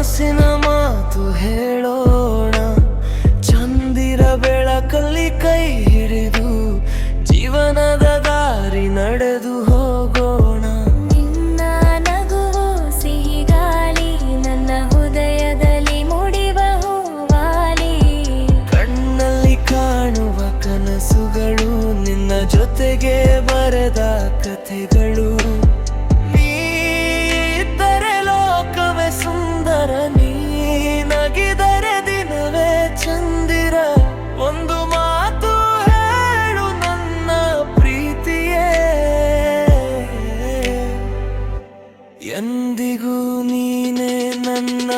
ಮನಸ್ಸಿನ ಮಾತು ಹೇಳೋಣ. ಚಂದಿರ ಬೆಳಕಲ್ಲಿ ಕೈ ಹಿಡಿದು ಜೀವನದ ದಾರಿ ನಡೆದು ಹೋಗೋಣ. ನಿನ್ನ ನಗುವು ಸಿಹಿ ಗಾಳಿ ನನ್ನ ಹೃದಯದಲ್ಲಿ ಮುಡಿವ ಹೂವಾಲಿ. ಕಣ್ಣಲ್ಲಿ ಕಾಣುವ ಕನಸುಗಳು ನಿನ್ನ ಜೊತೆಗೆ ಬರೆದ ಕಥೆಗಳು. ಎಂದಿಗೂ ನೀನೇ ನನ್ನ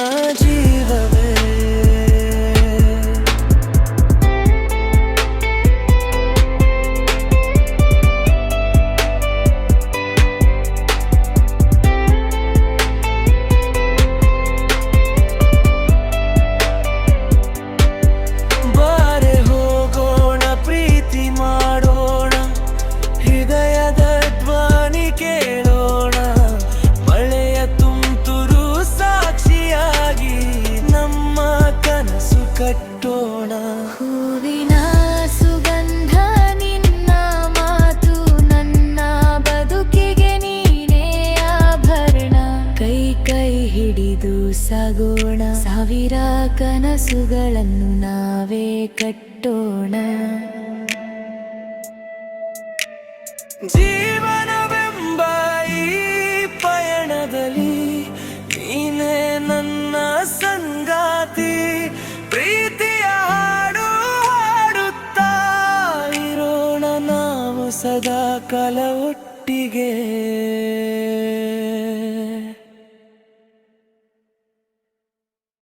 ಕಟ್ಟೋಣ. ಹೂವಿನ ಸುಗಂಧ ನಿನ್ನ ಮಾತು ನನ್ನ ಬದುಕಿಗೆ ನೀನೇ ಆಭರಣ. ಕೈ ಕೈ ಹಿಡಿದು ಸಾಗೋಣ. ಸಾವಿರ ಕನಸುಗಳನ್ನು ನಾವೇ ಕಟ್ಟೋಣ. ಜೀವನವೆಂಬ ಸದಾ ಕಾಲ ಒಟ್ಟಿಗೆ